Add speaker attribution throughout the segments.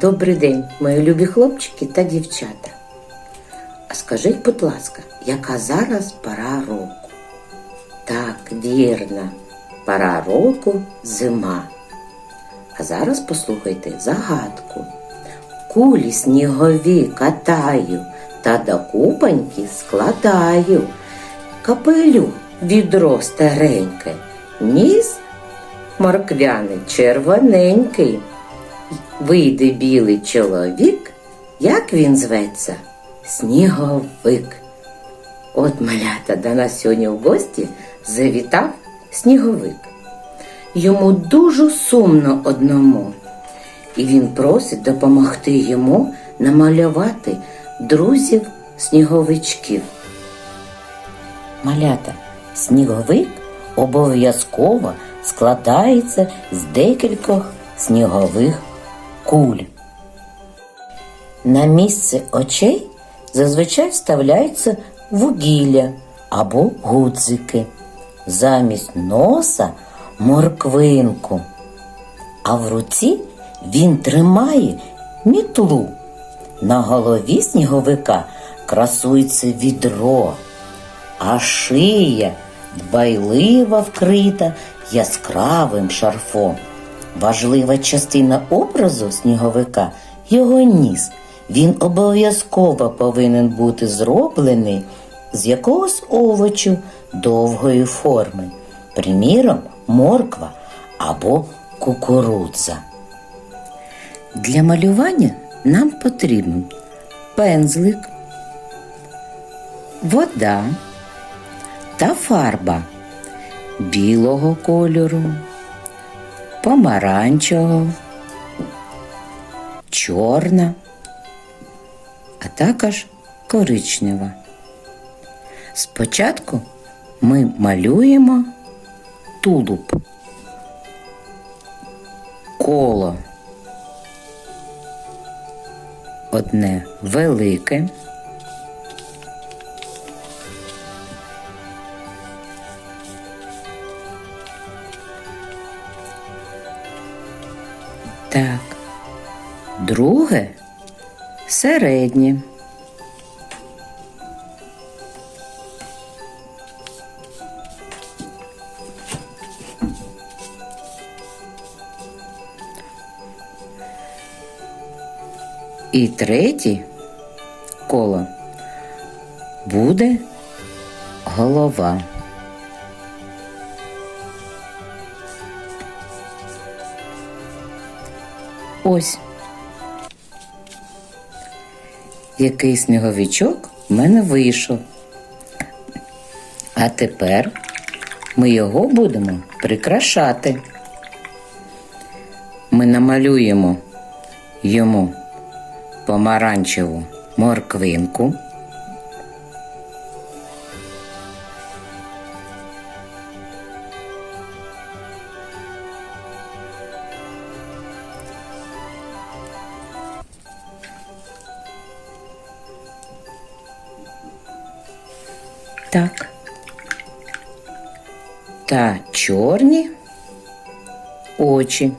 Speaker 1: Добрий день, мої любі хлопчики та дівчата. А скажіть, будь ласка, яка зараз пора року? Так, вірно, пора року зима. А зараз послухайте загадку. Кулі снігові катаю та до купаньки складаю. Капелю відро стареньке, ніс морквяний червоненький. Вийде білий чоловік, як він зветься? Сніговик. От малята до нас сьогодні в гості завітав сніговик. Йому дуже сумно одному, і він просить допомогти йому намалювати друзів сніговичків. Малята, сніговик обов'язково складається з декількох снігових куль. На місце очей зазвичай вставляються вугілля або гудзики, замість носа морквинку. А в руці він тримає мітлу. На голові сніговика красується відро, а шия дбайливо вкрита яскравим шарфом. Важлива частина образу сніговика його ніс. Він обов'язково повинен бути зроблений з якогось овочу довгої форми, приміром, морква або кукурудза. Для малювання нам потрібен пензлик, вода та фарба білого кольору помаранчевого, чорна, а також коричнева. Спочатку ми малюємо тулуб, коло одне велике. Так. Друге середнє. І третє коло буде голова. Ось. Який сніговичок в мене вийшов. А тепер ми його будемо прикрашати. Ми намалюємо йому помаранчеву морквинку. Так. Та чорні очі.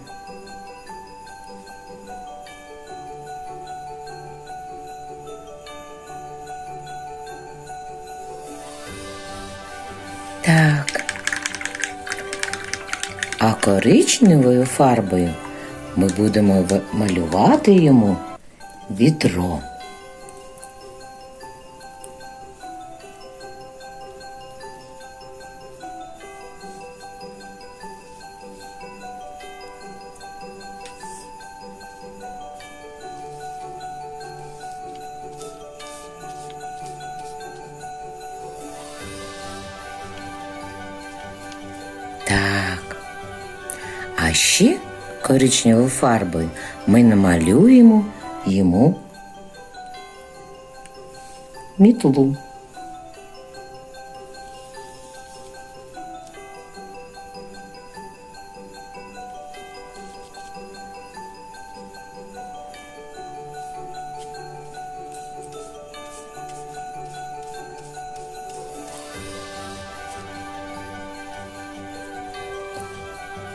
Speaker 1: Так. А коричневою фарбою ми будемо малювати йому вітро. Ще коричневою фарбою ми намалюємо йому мітлу.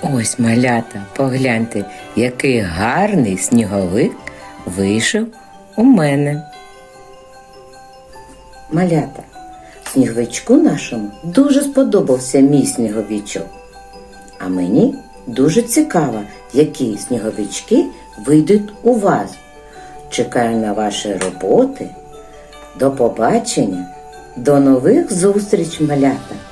Speaker 1: Ось малята, погляньте, який гарний сніговик вийшов у мене. Малята, сніговичку нашому дуже сподобався мій сніговичок. А мені дуже цікаво, які сніговички вийдуть у вас. Чекаю на ваші роботи. До побачення, до нових зустріч, малята!